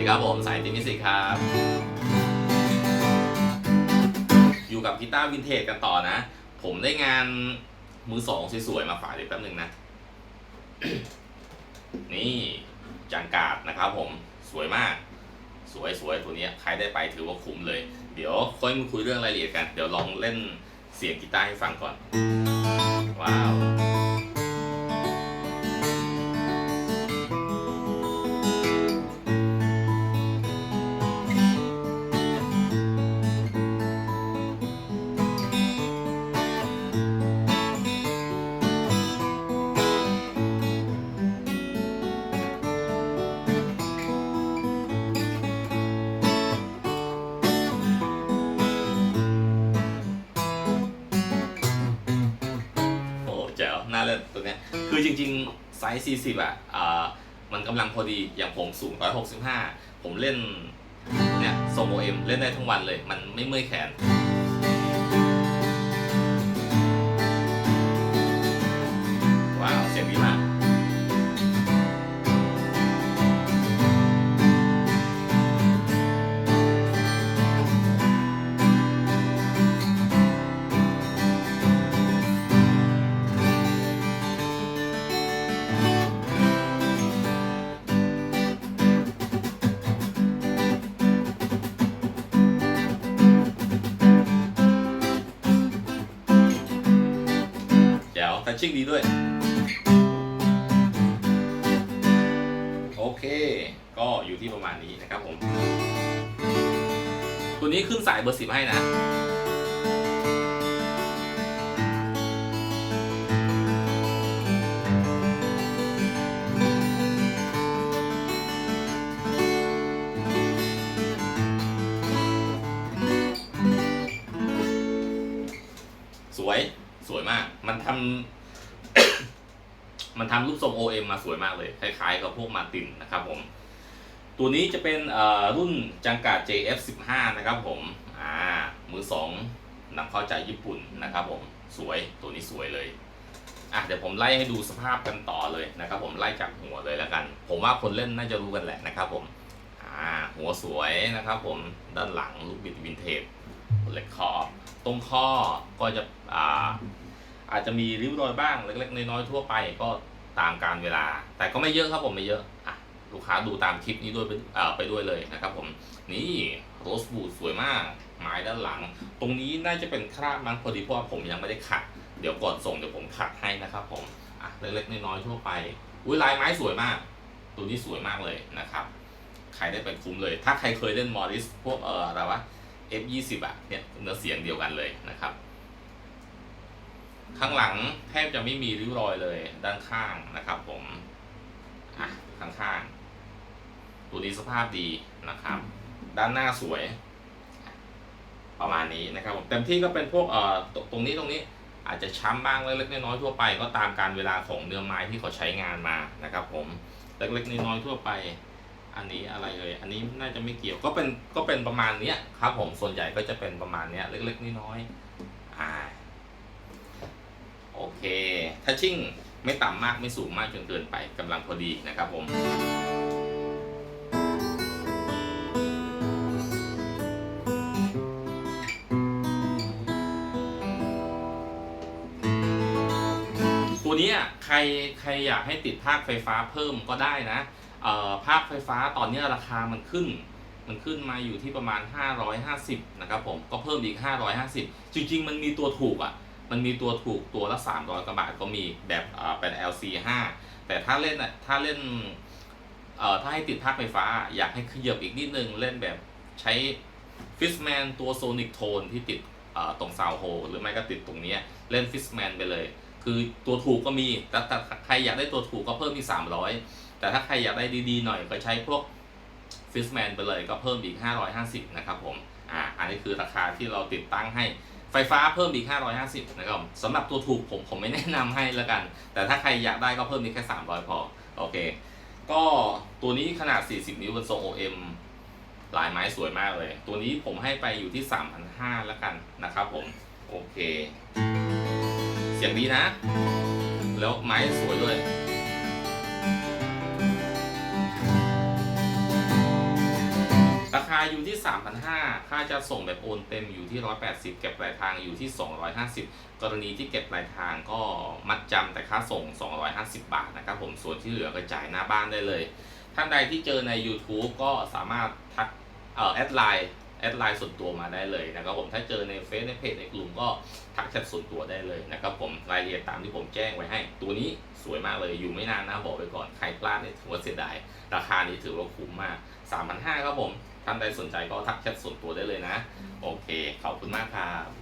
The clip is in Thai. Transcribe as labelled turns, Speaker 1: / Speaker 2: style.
Speaker 1: ดีครับผมสายติมิสิกครับ อยู่กับกีตาร์วินเทจกันต่อนะ ผมได้งานมือสองสวยๆมาฝากเดี๋ยวแป๊บนึงนะ นี่จังกาดนะครับผมสวยมาก สวยสวยตัวเนี้ยใครได้ไปถือว่าคุ้มเลย เดี๋ยวค่อยมาคุยเรื่องรายละเอียดกัน เดี๋ยวลองเล่นเสียงกีตาร์ให้ฟังก่อน ว้าว เล่นตัวเนี้ยคือจริงๆไซส์40อะมันกำลังพอดีอย่างผมสูง 165 ผมเล่นเนี่ยโซโมเอ็มเล่นได้ทั้งวันเลย มันไม่เมื่อยแขน ชชิ่งดีด้วย โอเค ก็อยู่ที่ประมาณนี้นะครับผม ตัวนี้ขึ้นสายเบอร์สิบให้นะสวยสวยมาก มันทำ มันทำรูปทรง OM มาสวยมากเลย คล้ายๆ กับพวกมาตินนะครับผม ตัวนี้จะเป็นรุ่นจังกา JF15 นะครับผมอ่ามือสองนำเข้าจากญี่ปุ่นนะครับผมสวยตัวนี้สวยเลยอะเดี๋ยวผมไล่ให้ดูสภาพกันต่อเลยนะครับ ผมไล่จากหัวเลยแล้วกัน ผมว่าคนเล่นน่าจะรู้กันแหละนะครับ ผมอ่าหัวสวยนะครับ ผมด้านหลังลูกบิดวินเทจเล็กขอตรงข้อก็จะอ่า อาจจะมีริ้วรอยบ้างเล็กๆน้อยๆทั่วไปก็ตามการเวลา แต่ก็ไม่เยอะครับผมไม่เยอะอะลูกค้าดูตามคลิปนี้ด้วยไปด้วยเลยนะครับผมนี่โรสบูดสวยมากไม้ด้านหลัง ตรงนี้น่าจะเป็นคราบมันพอดีเพราะว่าผมยังไม่ได้ขัด เดี๋ยวก่อนส่งเดี๋ยวผมขัดให้นะครับผมอะเล็กๆน้อยๆทั่วไปอุ้ยลายไม้สวยมาก ตัวนี้สวยมากเลยนะครับใครได้เป็นคุ้มเลย ถ้าใครเคยเล่นมอริสพวกเอออะไรวะ F20 อะเนี่ยเนื้อเสียงเดียวกันเลยนะครับ ข้างหลังแทบจะไม่มีริ้วรอยเลยด้านข้างนะครับ ผมอะข้างๆตัวนี้สภาพดีนะครับ ด้านหน้าสวย ประมาณนี้นะครับผมเต็มที่ก็เป็นพวกเอ่อตตรงนี้ตรงนี้อาจจะช้ำบ้างเล็กๆน้อยๆทั่วไปก็ตามการเวลาของเนื้อไม้ที่เขาใช้งานมานะครับ ผมเล็กๆน้อยๆทั่วไป อันนี้อะไรเอ่ยอันนี้น่าจะไม่เกี่ยวก็เป็นก็เป็นประมาณเนี้ยครับ ผมส่วนใหญ่ก็จะเป็นประมาณเนี้ยเล็กๆน้อยๆอ่า โอเคทัชชิ่งไม่ต่ำมากไม่สูงมากจนเกินไปกำลังพอดีนะครับผมตัวนี้ใครใครอยากให้ติดภาคไฟฟ้าเพิ่มก็ได้นะภาคไฟฟ้าตอนนี้ราคามันขึ้น มันขึ้นมาอยู่ที่ประมาณ 550 นะครับผม ก็เพิ่มอีก 550 จริง ๆ มันมีตัวถูกอะ มันมีตัวถูกตัวละ300กว่าบาทก็มีแบบเป็น LC 5 แต่ถ้าเล่นถ้าเล่นเอ่อถ้าให้ติดภาคไฟฟ้า อยากให้ขยับอีกนิดนึง เล่นแบบใช้ฟิสแมนตัวโซนิกโทนที่ติดตรงซาวโฮหรือไม่ก็ติดตรงนี้เล่นฟิสแมนไปเลย คือตัวถูกก็มีแต่แต่ใครอยากได้ตัวถูกก็เพิ่มที่300 แต่ถ้าใครอยากได้ดีๆหน่อยก็ใช้พวกฟิสแมนไปเลยก็เพิ่มอีก 550 นะครับผมอ่าอันนี้คือราคาที่เราติดตั้งให้ ไฟฟ้าเพิ่มอีก 550 นะครับสำหรับตัวถูกผมผมไม่แนะนำให้แล้วกัน แต่ถ้าใครอยากได้ก็เพิ่มอีกแค่ 300 พอ โอเค ก็ตัวนี้ขนาด 40 นิ้วเป็นทรง OM ลายไม้สวยมากเลย ตัวนี้ผมให้ไปอยู่ที่ 3,500แล้วกันนะครับผม โอเค เสียงดีนะ แล้วไม้สวยด้วย คาอยู่ที่ 3,500 ค่าจะส่งแบบโอนเต็มอยู่ที่ 180 เก็บปลายทางอยู่ที่ 250 กรณีที่เก็บปลายทางก็มัดจำแต่ค่าส่ง 250 บาทนะครับผมส่วนที่เหลือก็จ่ายหน้าบ้านได้เลย ท่านใดที่เจอใน YouTube ก็สามารถทักเอ่อแอดไลน์แอดไลน์ส่วนตัวมาได้เลยนะครับผมถ้าเจอในเฟซในเพจในกลุ่มก็ทักแชทส่วนตัวได้เลยนะครับผมรายละเอียดตามที่ผมแจ้งไว้ให้ ตัวนี้สวยมากเลยอยู่ไม่นานนะบอกไว้ก่อนใครพลาดเนี่ยถือว่าเสียดายราคานี้ถือว่าคุ้มมาก3,500ครับผม ท่านใดสนใจก็ทักแชทส่วนตัวได้เลยนะ โอเค ขอบคุณมากครับ